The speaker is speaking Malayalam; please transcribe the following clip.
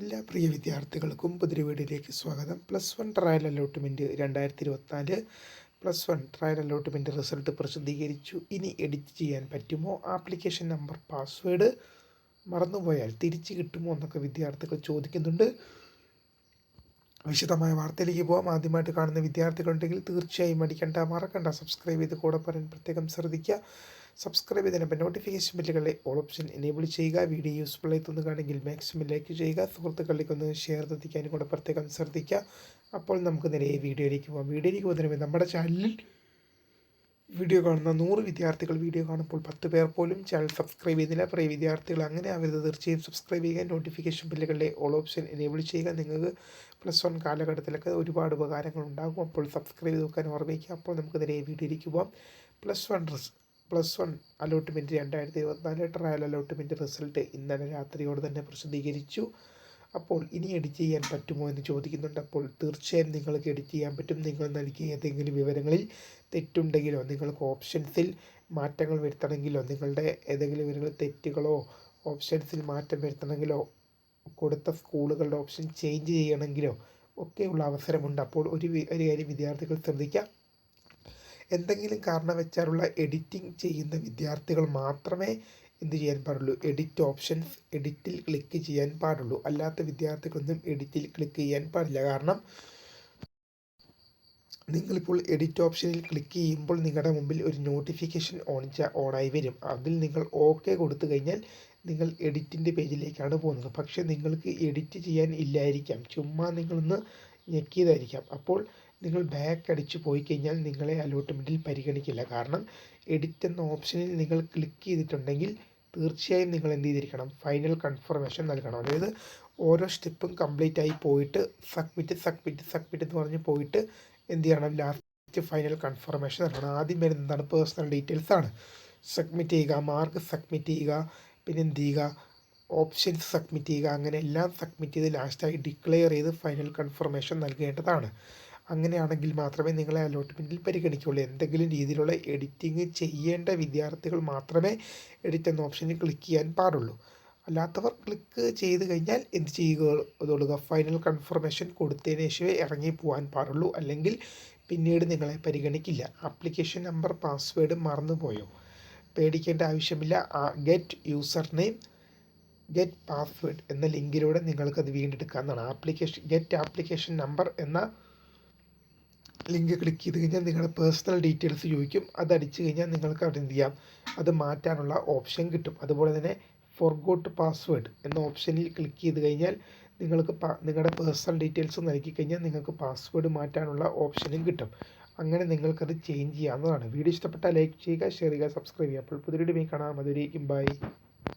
എല്ലാ പ്രിയ വിദ്യാർത്ഥികൾക്കും പുതിയ വീഡിയോയിലേക്ക് സ്വാഗതം. പ്ലസ് വൺ ട്രയൽ അലോട്ട്മെന്റ് രണ്ടായിരത്തി ഇരുപത്തിനാല് plus one trial allotment result പ്രസിദ്ധീകരിച്ചു. ഇനി എഡിറ്റ് ചെയ്യാൻ പറ്റുമോ? ആപ്ലിക്കേഷൻ നമ്പർ പാസ്വേഡ് മറന്നുപോയാൽ തിരിച്ചു കിട്ടുമോ എന്നൊക്കെ വിദ്യാർത്ഥികൾ ചോദിക്കുന്നുണ്ട്. വിശദമായ വാർത്തയിലേക്ക് പോകാം ആദ്യമായിട്ട് കാണുന്ന വിദ്യാർത്ഥികളുണ്ടെങ്കിൽ തീർച്ചയായും മടിക്കണ്ട മറക്കണ്ട. സബ്സ്ക്രൈബ് ചെയ്ത് കൂടെ പറയാൻ പ്രത്യേകം ശ്രദ്ധിക്കുക. സബ്സ്ക്രൈബ് ചെയ്തതിനൊപ്പം നോട്ടിഫിക്കേഷൻ ബില്ലുകളെ ഓൾ ഓപ്ഷൻ എനേബിൾ ചെയ്യുക. വീഡിയോ യൂസ്ഫുൾ ആയി തോന്നുകയാണെങ്കിൽ മാക്സിമം ലൈക്ക് ചെയ്യുക. സുഹൃത്തുക്കളിലേക്ക് ഒന്ന് ഷെയർ എത്തിക്കാനും കൂടെ പ്രത്യേകം ശ്രദ്ധിക്കുക. അപ്പോൾ നമുക്ക് നേരെ വീഡിയോയിലേക്ക് പോകാം വീഡിയോയിലേക്ക് പോകുന്നതിന് നമ്മുടെ ചാനലിൽ വീഡിയോ കാണുന്ന നൂറ് വിദ്യാർത്ഥികൾ വീഡിയോ കാണുമ്പോൾ പത്ത് പേർ പോലും ചാനൽ സബ്സ്ക്രൈബ് ചെയ്യുന്നില്ല പ്രിയ വിദ്യാർത്ഥികൾ അങ്ങനെ ആവരുത്. തീർച്ചയായും സബ്സ്ക്രൈബ് ചെയ്യുക നോട്ടിഫിക്കേഷൻ ബില്ലുകളുടെ ഓൾ ഓപ്ഷൻ എനേബിൾ ചെയ്യുക. നിങ്ങൾക്ക് പ്ലസ് വൺ കാലഘട്ടത്തിലൊക്കെ ഒരുപാട് ഉപകാരങ്ങൾ ഉണ്ടാകും. അപ്പോൾ സബ്സ്ക്രൈബ് വെക്കാൻ ഓർമ്മിക്കുക. അപ്പോൾ നമുക്ക് വീഡിയോ പോകാം പ്ലസ് വൺ റിസ് പ്ലസ് വൺ അലോട്ട്മെന്റ് രണ്ടായിരത്തി ഇരുപത്തിനാല് ട്രയൽ അലോട്ട്മെന്റ് റിസൾട്ട് ഇന്നലെ രാത്രിയോട് തന്നെ പ്രസിദ്ധീകരിച്ചു. അപ്പോൾ ഇനി എഡിറ്റ് ചെയ്യാൻ പറ്റുമോ എന്ന് ചോദിക്കുന്നുണ്ട്. അപ്പോൾ തീർച്ചയായും നിങ്ങൾക്ക് എഡിറ്റ് ചെയ്യാൻ പറ്റും. നിങ്ങൾ നൽകിയ ഏതെങ്കിലും വിവരങ്ങളിൽ തെറ്റുണ്ടെങ്കിലോ നിങ്ങൾക്ക് ഓപ്ഷൻസിൽ മാറ്റങ്ങൾ വരുത്തണമെങ്കിലോ നിങ്ങളുടെ ഏതെങ്കിലും വിവരങ്ങളിൽ തെറ്റുകളോ ഓപ്ഷൻസിൽ മാറ്റം വരുത്തണമെങ്കിലോ കൊടുത്ത സ്കൂളുകളുടെ ഓപ്ഷൻ ചേഞ്ച് ചെയ്യണമെങ്കിലോ ഒക്കെയുള്ള അവസരമുണ്ട്. അപ്പോൾ ഒരു ഒരു കാര്യം വിദ്യാർത്ഥികൾ ശ്രദ്ധിക്കുക എന്തെങ്കിലും കാരണം വെച്ചാലുള്ള എഡിറ്റിംഗ് ചെയ്യുന്ന വിദ്യാർത്ഥികൾ മാത്രമേ എന്ത് ചെയ്യാൻ പാടുള്ളൂ? എഡിറ്റ് ഓപ്ഷൻസ് എഡിറ്റിൽ ക്ലിക്ക് ചെയ്യാൻ പാടുള്ളൂ. അല്ലാത്ത വിദ്യാർത്ഥികളൊന്നും എഡിറ്റിൽ ക്ലിക്ക് ചെയ്യാൻ പാടില്ല. കാരണം നിങ്ങളിപ്പോൾ എഡിറ്റ് ഓപ്ഷനിൽ ക്ലിക്ക് ചെയ്യുമ്പോൾ നിങ്ങളുടെ മുമ്പിൽ ഒരു നോട്ടിഫിക്കേഷൻ ഓൺ ഓണായി വരും. അതിൽ നിങ്ങൾ ഓക്കെ കൊടുത്തു കഴിഞ്ഞാൽ നിങ്ങൾ എഡിറ്റിന്റെ പേജിലേക്കാണ് പോകുന്നത്. പക്ഷേ നിങ്ങൾക്ക് എഡിറ്റ് ചെയ്യാൻ ഇല്ലായിരിക്കാം. ചുമ്മാ നിങ്ങളൊന്ന് ഞെക്കിയതായിരിക്കാം. അപ്പോൾ നിങ്ങൾ ബാക്ക് അടിച്ചു പോയി കഴിഞ്ഞാൽ നിങ്ങളെ അലോട്ട്മെന്റിൽ പരിഗണിക്കില്ല. കാരണം എഡിറ്റ് എന്ന ഓപ്ഷനിൽ നിങ്ങൾ ക്ലിക്ക് ചെയ്തിട്ടുണ്ടെങ്കിൽ തീർച്ചയായും നിങ്ങൾ എന്ത് ചെയ്തിരിക്കണം? ഫൈനൽ കൺഫർമേഷൻ നൽകണം. അതായത് ഓരോ സ്റ്റെപ്പും കംപ്ലീറ്റ് ആയി പോയിട്ട് സബ്മിറ്റ് സബ്മിറ്റ് സബ്മിറ്റ് എന്ന് പറഞ്ഞ് പോയിട്ട് എന്ത് ചെയ്യണം? ലാസ്റ്റ് ഫൈനൽ കൺഫർമേഷൻ നൽകണം ആദ്യം വരുന്നത് എന്താണ്? പേഴ്സണൽ ഡീറ്റെയിൽസ് ആണ്. സബ്മിറ്റ് ചെയ്യുക മാർക്ക് സബ്മിറ്റ് ചെയ്യുക പിന്നെ എന്ത് ചെയ്യുക? ഓപ്ഷൻസ് സബ്മിറ്റ് ചെയ്യുക. അങ്ങനെ എല്ലാം സബ്മിറ്റ് ചെയ്ത് ലാസ്റ്റായി ഡിക്ലെയർ ചെയ്ത് ഫൈനൽ കൺഫർമേഷൻ നൽകേണ്ടതാണ്. അങ്ങനെയാണെങ്കിൽ മാത്രമേ നിങ്ങളെ അലോട്ട്മെന്റിൽ പരിഗണിക്കുകയുള്ളൂ. എന്തെങ്കിലും രീതിയിലുള്ള എഡിറ്റിംഗ് ചെയ്യേണ്ട വിദ്യാർത്ഥികൾ മാത്രമേ എഡിറ്റ് എന്ന ഓപ്ഷനിൽ ക്ലിക്ക് ചെയ്യാൻ പാടുള്ളൂ. അല്ലാത്തവർ ക്ലിക്ക് ചെയ്ത് കഴിഞ്ഞാൽ എന്ത് ചെയ്യുക? ഫൈനൽ കൺഫർമേഷൻ കൊടുത്തതിന് ശേഷമേ ഇറങ്ങി പോകാൻ പാടുള്ളൂ. അല്ലെങ്കിൽ പിന്നീട് നിങ്ങളെ പരിഗണിക്കില്ല. ആപ്ലിക്കേഷൻ നമ്പർ പാസ്വേഡ് മറന്നുപോയോ? പേടിക്കേണ്ട ആവശ്യമില്ല. Get user name get password എന്ന ലിങ്കിലൂടെ നിങ്ങൾക്കത് വീണ്ടെടുക്കാവുന്നതാണ്. ആപ്ലിക്കേഷൻ ഗെറ്റ് ആപ്ലിക്കേഷൻ നമ്പർ എന്ന ലിങ്ക് ക്ലിക്ക് ചെയ്ത് കഴിഞ്ഞാൽ നിങ്ങളുടെ പേഴ്സണൽ ഡീറ്റെയിൽസ് ചോദിക്കും. അത് അടിച്ചു കഴിഞ്ഞാൽ നിങ്ങൾക്ക് അവിടെ എന്ത് ചെയ്യാം? അത് മാറ്റാനുള്ള ഓപ്ഷൻ കിട്ടും. അതുപോലെ തന്നെ ഫോർഗോട്ട് പാസ്വേഡ് എന്ന ഓപ്ഷനിൽ ക്ലിക്ക് ചെയ്ത് കഴിഞ്ഞാൽ നിങ്ങൾക്ക് നിങ്ങളുടെ പേഴ്സണൽ ഡീറ്റെയിൽസ് നൽകി കഴിഞ്ഞാൽ നിങ്ങൾക്ക് പാസ്വേഡ് മാറ്റാനുള്ള ഓപ്ഷനും കിട്ടും. അങ്ങനെ നിങ്ങൾക്കത് ചേഞ്ച് ചെയ്യാവുന്നതാണ്. വീഡിയോ ഇഷ്ടപ്പെട്ടാൽ ലൈക്ക് ചെയ്യുക ഷെയർ ചെയ്യുക സബ്സ്ക്രൈബ് ചെയ്യുക. അപ്പോൾ പുതിയ വീഡിയോ കാണാം. അതുവരേക്കും ബൈ